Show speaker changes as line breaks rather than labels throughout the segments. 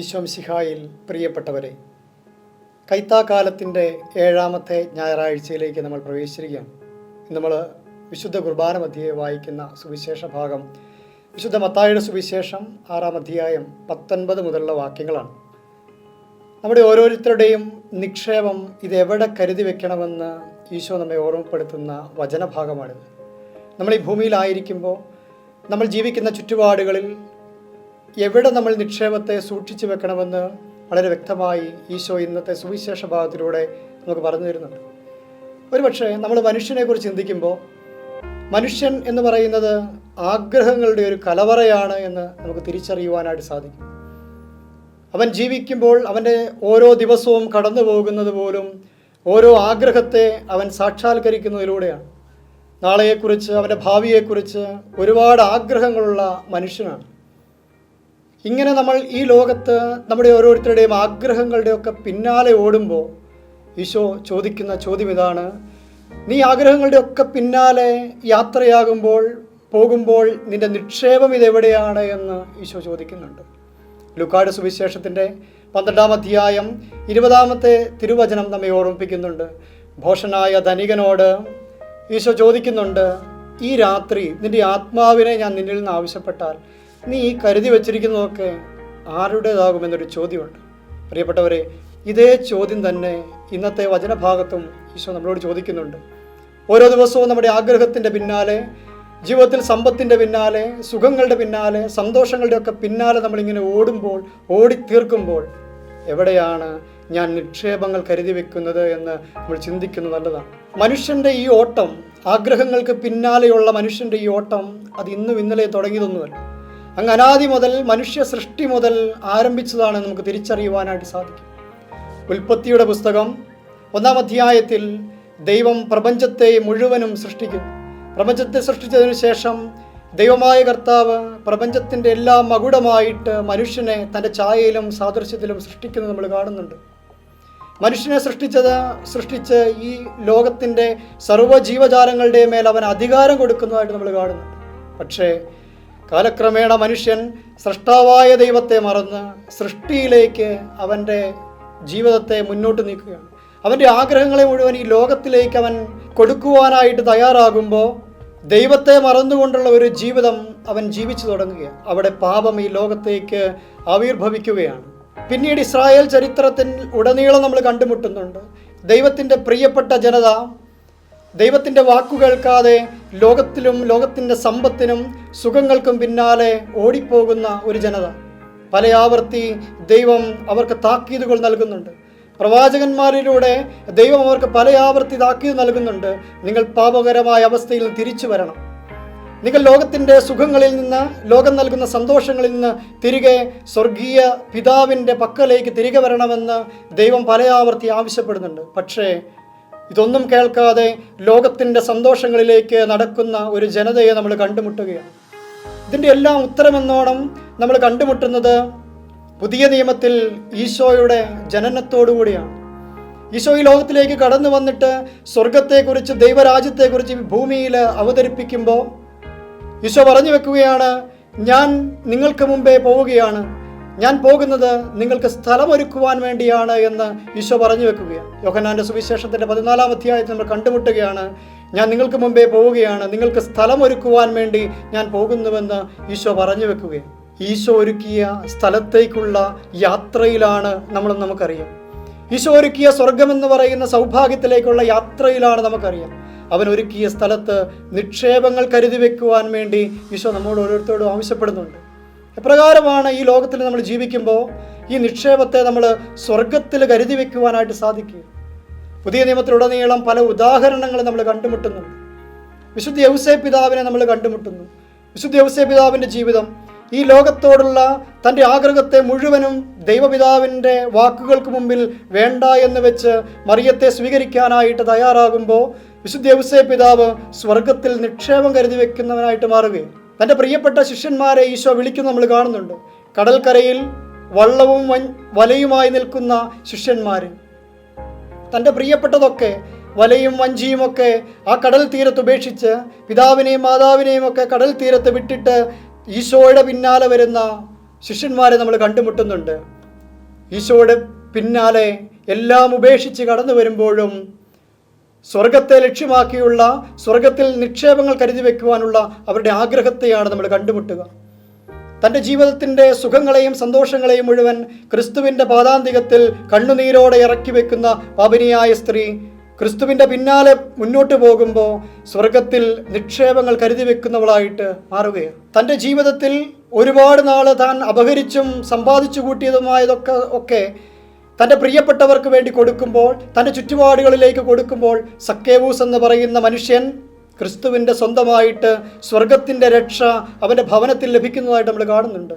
ഈശോംസിഹായിൽ പ്രിയപ്പെട്ടവരെ കൈത്താക്കാലത്തിന്റെ ഏഴാമത്തെ ഞായറാഴ്ചയിലേക്ക് നമ്മൾ പ്രവേശിച്ചിരിക്കുകയാണ്. നമ്മൾ വിശുദ്ധ കുർബാന മധ്യയെ വായിക്കുന്ന സുവിശേഷ ഭാഗം വിശുദ്ധ മത്തായുടെ സുവിശേഷം ആറാം അധ്യായം പത്തൊൻപത് മുതലുള്ള വാക്യങ്ങളാണ്. നമ്മുടെ ഓരോരുത്തരുടെയും നിക്ഷേപം ഇതെവിടെ കരുതി വെക്കണമെന്ന് ഈശോ നമ്മെ ഓർമ്മപ്പെടുത്തുന്ന വചനഭാഗമാണിത്. നമ്മൾ ഈ ഭൂമിയിലായിരിക്കുമ്പോൾ നമ്മൾ ജീവിക്കുന്ന ചുറ്റുപാടുകളിൽ എവിടെ നമ്മൾ നിക്ഷേപത്തെ സൂക്ഷിച്ചു വെക്കണമെന്ന് വളരെ വ്യക്തമായി ഈശോ ഇന്നത്തെ സുവിശേഷ ഭാഗത്തിലൂടെ നമുക്ക് പറഞ്ഞു തരുന്നുണ്ട്. ഒരുപക്ഷെ നമ്മൾ മനുഷ്യനെക്കുറിച്ച് ചിന്തിക്കുമ്പോൾ മനുഷ്യൻ എന്ന് പറയുന്നത് ആഗ്രഹങ്ങളുടെ ഒരു കലവറയാണ് എന്ന് നമുക്ക് തിരിച്ചറിയുവാനായിട്ട് സാധിക്കും. അവൻ ജീവിക്കുമ്പോൾ അവന്റെ ഓരോ ദിവസവും കടന്നു പോകുന്നത് പോലും ഓരോ ആഗ്രഹത്തെ അവൻ സാക്ഷാത്കരിക്കുന്നതിലൂടെയാണ്. നാളെയെക്കുറിച്ച് അവന്റെ ഭാവിയെക്കുറിച്ച് ഒരുപാട് ആഗ്രഹങ്ങളുള്ള മനുഷ്യനാണ്. ഇങ്ങനെ നമ്മൾ ഈ ലോകത്ത് നമ്മുടെ ഓരോരുത്തരുടെയും ആഗ്രഹങ്ങളുടെയൊക്കെ പിന്നാലെ ഓടുമ്പോൾ ഈശോ ചോദിക്കുന്ന ചോദ്യം ഇതാണ്. നീ ആഗ്രഹങ്ങളുടെയൊക്കെ പിന്നാലെ യാത്രയാകുമ്പോൾ പോകുമ്പോൾ നിന്റെ നിക്ഷേപം ഇതെവിടെയാണ് എന്ന് ഈശോ ചോദിക്കുന്നുണ്ട്. ലുക്കാട് സുവിശേഷത്തിന്റെ പന്ത്രണ്ടാം അധ്യായം ഇരുപതാമത്തെ തിരുവചനം നമ്മെ ഓർമ്മിപ്പിക്കുന്നുണ്ട്. ഭോഷനായ ധനികനോട് ഈശോ ചോദിക്കുന്നുണ്ട് ഈ രാത്രി നിന്റെ ആത്മാവിനെ ഞാൻ നിന്നിൽ നിന്ന് ആവശ്യപ്പെട്ടാൽ നീ ഈ കരുതി വച്ചിരിക്കുന്നതൊക്കെ ആരുടേതാകുമെന്നൊരു ചോദ്യമുണ്ട്. പ്രിയപ്പെട്ടവരെ ഇതേ ചോദ്യം തന്നെ ഇന്നത്തെ വചനഭാഗത്തും ഈശോ നമ്മളോട് ചോദിക്കുന്നുണ്ട്. ഓരോ ദിവസവും നമ്മുടെ ആഗ്രഹത്തിന്റെ പിന്നാലെ ജീവിതത്തിൽ സമ്പത്തിന്റെ പിന്നാലെ സുഖങ്ങളുടെ പിന്നാലെ സന്തോഷങ്ങളുടെയൊക്കെ പിന്നാലെ നമ്മളിങ്ങനെ ഓടുമ്പോൾ ഓടിത്തീർക്കുമ്പോൾ എവിടെയാണ് ഞാൻ നിക്ഷേപങ്ങൾ കരുതി വെക്കുന്നത് എന്ന് നമ്മൾ ചിന്തിക്കുന്നത് നല്ലതാണ്. മനുഷ്യന്റെ ഈ ഓട്ടം ആഗ്രഹങ്ങൾക്ക് പിന്നാലെയുള്ള മനുഷ്യന്റെ ഈ ഓട്ടം അത് ഇന്നും ഇന്നലെ തുടങ്ങിയതൊന്നുമല്ല. അങ്ങ് അനാദി മുതൽ മനുഷ്യ സൃഷ്ടി മുതൽ ആരംഭിച്ചതാണ് നമുക്ക് തിരിച്ചറിയുവാനായിട്ട് സാധിക്കും. ഉൽപ്പത്തിയുടെ പുസ്തകം ഒന്നാം അധ്യായത്തിൽ ദൈവം പ്രപഞ്ചത്തെ മുഴുവനും സൃഷ്ടിക്കുന്നു പ്രപഞ്ചത്തെ സൃഷ്ടിച്ചതിനു ശേഷം ദൈവമായ കർത്താവ് പ്രപഞ്ചത്തിന്റെ എല്ലാ മകുടമായിട്ട് മനുഷ്യനെ തന്റെ ഛായയിലും സാദൃശ്യത്തിലും സൃഷ്ടിക്കുന്നത് നമ്മൾ കാണുന്നുണ്ട്. മനുഷ്യനെ സൃഷ്ടിച്ചത് സൃഷ്ടിച്ച് ഈ ലോകത്തിന്റെ സർവ ജീവജാലങ്ങളുടെ മേൽ അവൻ അധികാരം കൊടുക്കുന്നതായിട്ട് നമ്മൾ കാണുന്നുണ്ട്. പക്ഷേ കാലക്രമേണ മനുഷ്യൻ സൃഷ്ടാവായ ദൈവത്തെ മറന്ന് സൃഷ്ടിയിലേക്ക് അവന്റെ ജീവിതത്തെ മുന്നോട്ട് നീക്കുകയാണ്. അവന്റെ ആഗ്രഹങ്ങളെ മുഴുവൻ ഈ ലോകത്തിലേക്ക് അവൻ കൊടുക്കുവാനായിട്ട് തയ്യാറാകുമ്പോൾ ദൈവത്തെ മറന്നുകൊണ്ടുള്ള ഒരു ജീവിതം അവൻ ജീവിച്ചു തുടങ്ങുകയാണ്. അവിടെ പാപം ഈ ലോകത്തേക്ക് ആവിർഭവിക്കുകയാണ്. പിന്നീട് ഇസ്രായേൽ ചരിത്രത്തിൽ ഉടനീളം നമ്മൾ കണ്ടുമുട്ടുന്നുണ്ട്. ദൈവത്തിന്റെ പ്രിയപ്പെട്ട ജനത ദൈവത്തിന്റെ വാക്കു കേൾക്കാതെ ലോകത്തിലും ലോകത്തിന്റെ സമ്പത്തിനും സുഖങ്ങൾക്കും പിന്നാലെ ഓടിപ്പോകുന്ന ഒരു ജനത. പല ആവർത്തി ദൈവം അവർക്ക് താക്കീതുകൾ നൽകുന്നുണ്ട്. പ്രവാചകന്മാരിലൂടെ ദൈവം അവർക്ക് പല ആവർത്തി താക്കീത് നൽകുന്നുണ്ട്. നിങ്ങൾ പാപകരമായ അവസ്ഥയിൽ തിരിച്ചു വരണം. നിങ്ങൾ ലോകത്തിന്റെ സുഖങ്ങളിൽ നിന്ന് ലോകം നൽകുന്ന സന്തോഷങ്ങളിൽ നിന്ന് തിരികെ സ്വർഗീയ പിതാവിന്റെ പക്കലേക്ക് തിരികെ വരണമെന്ന് ദൈവം പല ആവർത്തി ആവശ്യപ്പെടുന്നുണ്ട്. പക്ഷേ ഇതൊന്നും കേൾക്കാതെ ലോകത്തിന്റെ സന്തോഷങ്ങളിലേക്ക് നടക്കുന്ന ഒരു ജനതയെ നമ്മൾ കണ്ടുമുട്ടുകയാണ്. ഇതിന്റെ എല്ലാം ഉത്തരമെന്നോണം നമ്മൾ കണ്ടുമുട്ടുന്നത് പുതിയ നിയമത്തിൽ ഈശോയുടെ ജനനത്തോടുകൂടിയാണ് ഈശോ ഈ ലോകത്തിലേക്ക് കടന്നു വന്നിട്ട് സ്വർഗത്തെക്കുറിച്ച് ദൈവരാജ്യത്തെക്കുറിച്ച് ഭൂമിയിൽ അവതരിപ്പിക്കുമ്പോൾ ഈശോ പറഞ്ഞു വെക്കുകയാണ് ഞാൻ നിങ്ങൾക്ക് മുമ്പേ പോവുകയാണ്. ഞാൻ പോകുന്നത് നിങ്ങൾക്ക് സ്ഥലമൊരുക്കുവാൻ വേണ്ടിയാണ് എന്ന് ഈശോ പറഞ്ഞു വെക്കുകയാണ്. യോഹനാന്റെ സുവിശേഷത്തിന്റെ പതിനാലാം അധ്യായത്തിൽ നമ്മൾ കണ്ടുമുട്ടുകയാണ്. ഞാൻ നിങ്ങൾക്ക് മുമ്പേ പോവുകയാണ്. നിങ്ങൾക്ക് സ്ഥലമൊരുക്കുവാൻ വേണ്ടി ഞാൻ പോകുന്നുവെന്ന് ഈശോ പറഞ്ഞു വെക്കുകയാണ്. ഈശോ ഒരുക്കിയ സ്ഥലത്തേക്കുള്ള യാത്രയിലാണ് നമ്മൾ നമുക്കറിയാം. ഈശോ ഒരുക്കിയ സ്വർഗമെന്ന് പറയുന്ന സൗഭാഗ്യത്തിലേക്കുള്ള യാത്രയിലാണ് നമുക്കറിയാം. അവൻ ഒരുക്കിയ സ്ഥലത്ത് നിക്ഷേപങ്ങൾ കരുതി വെക്കുവാൻ വേണ്ടി ഈശോ നമ്മോട് ഓരോരുത്തരോടും ആവശ്യപ്പെടുന്നുണ്ട്. എപ്രകാരമാണ് ഈ ലോകത്തിൽ നമ്മൾ ജീവിക്കുമ്പോൾ ഈ നിക്ഷേപത്തെ നമ്മൾ സ്വർഗത്തിൽ കരുതി വെക്കുവാനായിട്ട് സാധിക്കുക? പുതിയ നിയമത്തിലുടനീളം പല ഉദാഹരണങ്ങൾ നമ്മൾ കണ്ടുമുട്ടുന്നുണ്ട് വിശുദ്ധ യൗസേ പിതാവിനെ നമ്മൾ കണ്ടുമുട്ടുന്നു. വിശുദ്ധ യൗസേ പിതാവിന്റെ ജീവിതം ഈ ലോകത്തോടുള്ള തന്റെ ആഗ്രഹത്തെ മുഴുവനും ദൈവപിതാവിന്റെ വാക്കുകൾക്ക് മുമ്പിൽ വേണ്ട എന്ന് വെച്ച് മറിയത്തെ സ്വീകരിക്കാനായിട്ട് തയ്യാറാകുമ്പോൾ വിശുദ്ധ യൗസേ പിതാവ് സ്വർഗത്തിൽ നിക്ഷേപം കരുതി വെക്കുന്നവനായിട്ട് മാറുകയും തന്റെ പ്രിയപ്പെട്ട ശിഷ്യന്മാരെ ഈശോ വിളിക്കുന്ന നമ്മൾ കാണുന്നുണ്ട്. കടൽക്കരയിൽ വള്ളവും വലയുമായി നിൽക്കുന്ന ശിഷ്യന്മാർ തന്റെ പ്രിയപ്പെട്ടതൊക്കെ വലയും വഞ്ചിയുമൊക്കെ ആ കടൽ തീരത്ത് ഉപേക്ഷിച്ച് പിതാവിനെയും മാതാവിനെയും ഒക്കെ കടൽ തീരത്ത് വിട്ടിട്ട് ഈശോയുടെ പിന്നാലെ വരുന്ന ശിഷ്യന്മാരെ നമ്മൾ കണ്ടുമുട്ടുന്നുണ്ട്. ഈശോയുടെ പിന്നാലെ എല്ലാം ഉപേക്ഷിച്ച് കടന്നു വരുമ്പോഴും സ്വർഗത്തെ ലക്ഷ്യമാക്കിയുള്ള സ്വർഗത്തിൽ നിക്ഷേപങ്ങൾ കരുതി വെക്കുവാനുള്ള അവരുടെ ആഗ്രഹത്തെയാണ് നമ്മൾ കണ്ടുമുട്ടുക. തന്റെ ജീവിതത്തിന്റെ സുഖങ്ങളെയും സന്തോഷങ്ങളെയും മുഴുവൻ ക്രിസ്തുവിന്റെ പാതാന്തികത്തിൽ കണ്ണുനീരോടെ ഇറക്കി വെക്കുന്ന പാപിനിയായ സ്ത്രീ ക്രിസ്തുവിന്റെ പിന്നാലെ മുന്നോട്ട് പോകുമ്പോൾ സ്വർഗത്തിൽ നിക്ഷേപങ്ങൾ കരുതി വെക്കുന്നവളായിട്ട് മാറുകയാണ്. തന്റെ ജീവിതത്തിൽ ഒരുപാട് നാൾ താൻ അപഹരിച്ചും സമ്പാദിച്ചു കൂട്ടിയതുമായതൊക്കെ ഒക്കെ തന്റെ പ്രിയപ്പെട്ടവർക്ക് വേണ്ടി കൊടുക്കുമ്പോൾ തന്റെ ചുറ്റുപാടുകളിലേക്ക് കൊടുക്കുമ്പോൾ സക്കേവൂസ് എന്ന് പറയുന്ന മനുഷ്യൻ ക്രിസ്തുവിന്റെ സ്വന്തമായിട്ട് സ്വർഗത്തിന്റെ രക്ഷ അവന്റെ ഭവനത്തിൽ ലഭിക്കുന്നതായിട്ട് നമ്മൾ കാണുന്നുണ്ട്.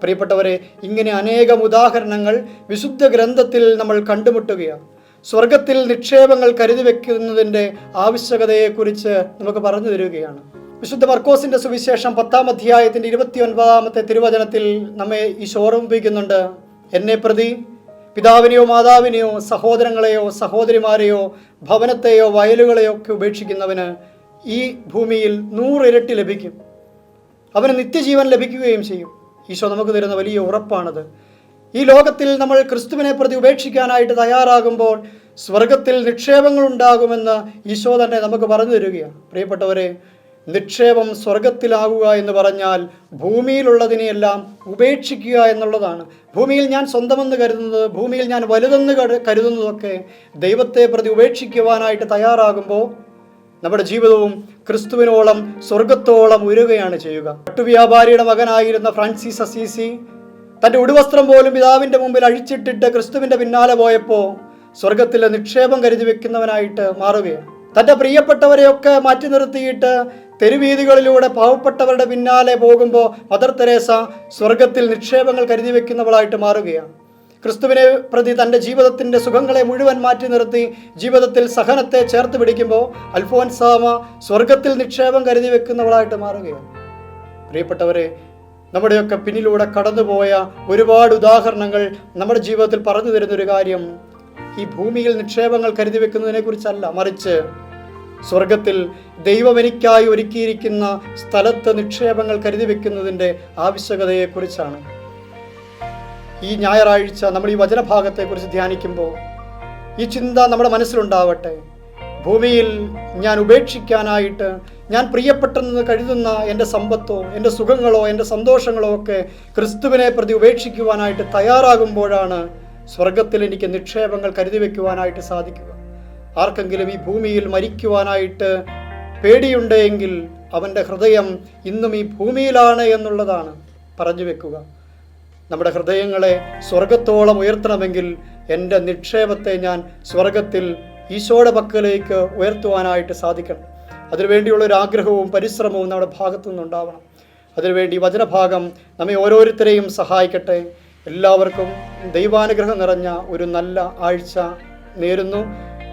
പ്രിയപ്പെട്ടവരെ ഇങ്ങനെ അനേകം ഉദാഹരണങ്ങൾ വിശുദ്ധ ഗ്രന്ഥത്തിൽ നമ്മൾ കണ്ടുമുട്ടുകയാണ്. സ്വർഗത്തിൽ നിക്ഷേപങ്ങൾ കരുതി വെക്കുന്നതിന്റെ ആവശ്യകതയെക്കുറിച്ച് നമുക്ക് പറഞ്ഞു തരികയാണ്. വിശുദ്ധ മർക്കോസിന്റെ സുവിശേഷം പത്താം അധ്യായത്തിന്റെ ഇരുപത്തി ഒൻപതാമത്തെ തിരുവചനത്തിൽ നമ്മെ ഈ ഓർമ്മിപ്പിക്കുന്നുണ്ട് എന്നെ പ്രതി പിതാവിനെയോ മാതാവിനെയോ സഹോദരങ്ങളെയോ സഹോദരിമാരെയോ ഭവനത്തെയോ വയലുകളെയോ ഒക്കെ ഉപേക്ഷിക്കുന്നവന് ഈ ഭൂമിയിൽ നൂറിരട്ടി ലഭിക്കും. അവന് നിത്യജീവൻ ലഭിക്കുകയും ചെയ്യും. ഈശോ നമുക്ക് തരുന്ന വലിയ ഉറപ്പാണത്. ഈ ലോകത്തിൽ നമ്മൾ ക്രിസ്തുവിനെ പ്രതി ഉപേക്ഷിക്കാനായിട്ട് തയ്യാറാകുമ്പോൾ സ്വർഗത്തിൽ നിക്ഷേപങ്ങൾ ഉണ്ടാകുമെന്ന് ഈശോ തന്നെ നമുക്ക് പറഞ്ഞു തരികയാണ്. പ്രിയപ്പെട്ടവരെ നിക്ഷേപം സ്വർഗത്തിലാകുക എന്ന് പറഞ്ഞാൽ ഭൂമിയിലുള്ളതിനെയെല്ലാം ഉപേക്ഷിക്കുക എന്നുള്ളതാണ്. ഭൂമിയിൽ ഞാൻ സ്വന്തമെന്ന് കരുതുന്നത് ഭൂമിയിൽ ഞാൻ വലുതെന്ന് കരുതുന്നതൊക്കെ ദൈവത്തെ പ്രതി ഉപേക്ഷിക്കുവാനായിട്ട് തയ്യാറാകുമ്പോൾ നമ്മുടെ ജീവിതവും ക്രിസ്തുവിനോളം സ്വർഗത്തോളം ഉയരുകയാണ് ചെയ്യുക. പട്ടുവ്യാപാരിയുടെ മകനായിരുന്ന ഫ്രാൻസിസ് അസീസി തന്റെ ഉടുവസ്ത്രം പോലും പിതാവിന്റെ മുമ്പിൽ അഴിച്ചിട്ടിട്ട് ക്രിസ്തുവിന്റെ പിന്നാലെ പോയപ്പോൾ സ്വർഗത്തിലെ നിക്ഷേപം കരുതി വെക്കുന്നവനായിട്ട് മാറുകയാണ്. തന്റെ പ്രിയപ്പെട്ടവരെയൊക്കെ മാറ്റി നിർത്തിയിട്ട് തെരുവീതികളിലൂടെ പാവപ്പെട്ടവരുടെ പിന്നാലെ പോകുമ്പോൾ മദർ തെരേസ സ്വർഗത്തിൽ നിക്ഷേപങ്ങൾ കരുതി വെക്കുന്നവളായിട്ട് മാറുകയാണ്. ക്രിസ്തുവിനെ പ്രതി തന്റെ ജീവിതത്തിന്റെ സുഖങ്ങളെ മുഴുവൻ മാറ്റി നിർത്തി ജീവിതത്തിൽ സഹനത്തെ ചേർത്ത് പിടിക്കുമ്പോൾ അൽഫോൻസാമ സ്വർഗത്തിൽ നിക്ഷേപം കരുതി വെക്കുന്നവളായിട്ട് മാറുകയാണ്. പ്രിയപ്പെട്ടവരെ നമ്മുടെയൊക്കെ പിന്നിലൂടെ കടന്നുപോയ ഒരുപാട് ഉദാഹരണങ്ങൾ നമ്മുടെ ജീവിതത്തിൽ പറഞ്ഞു തരുന്നൊരു കാര്യം ഈ ഭൂമിയിൽ നിക്ഷേപങ്ങൾ കരുതി വെക്കുന്നതിനെ കുറിച്ചല്ല മറിച്ച് സ്വർഗത്തിൽ ദൈവമെനിക്കായി ഒരുക്കിയിരിക്കുന്ന സ്ഥലത്ത് നിക്ഷേപങ്ങൾ കരുതി വെക്കുന്നതിന്റെ ആവശ്യകതയെക്കുറിച്ചാണ്. ഈ ഞായറാഴ്ച നമ്മൾ ഈ വചനഭാഗത്തെക്കുറിച്ച് ധ്യാനിക്കുമ്പോൾ ഈ ചിന്ത നമ്മുടെ മനസ്സിലുണ്ടാവട്ടെ. ഭൂമിയിൽ ഞാൻ ഉപേക്ഷിക്കാനായിട്ട് ഞാൻ പ്രിയപ്പെട്ടെന്ന് കരുതുന്ന എന്റെ സമ്പത്തോ എന്റെ സുഖങ്ങളോ എന്റെ സന്തോഷങ്ങളോ ഒക്കെ ക്രിസ്തുവിനെ പ്രതി ഉപേക്ഷിക്കുവാനായിട്ട് തയ്യാറാകുമ്പോഴാണ് സ്വർഗത്തിൽ എനിക്ക് നിക്ഷേപങ്ങൾ കരുതി വയ്ക്കുവാനായിട്ട് സാധിക്കുക. ആർക്കെങ്കിലും ഈ ഭൂമിയിൽ മരിക്കുവാനായിട്ട് പേടിയുണ്ടെങ്കിൽ അവന്റെ ഹൃദയം ഇന്നും ഈ ഭൂമിയിലാണ് എന്നുള്ളതാണ് പറഞ്ഞു വെക്കുക. നമ്മുടെ ഹൃദയങ്ങളെ സ്വർഗത്തോളം ഉയർത്തണമെങ്കിൽ എന്റെ നിക്ഷേപത്തെ ഞാൻ സ്വർഗത്തിൽ ഈശോയുടെ പക്കലേക്ക് ഉയർത്തുവാനായിട്ട് സാധിക്കണം. അതിനുവേണ്ടിയുള്ള ഒരു ആഗ്രഹവും പരിശ്രമവും നമ്മുടെ ഭാഗത്തു നിന്നുണ്ടാവണം അതിനുവേണ്ടി വചനഭാഗം നമ്മെ ഓരോരുത്തരെയും സഹായിക്കട്ടെ. എല്ലാവർക്കും ദൈവാനുഗ്രഹം നിറഞ്ഞ ഒരു നല്ല ആഴ്ച നേരുന്നു.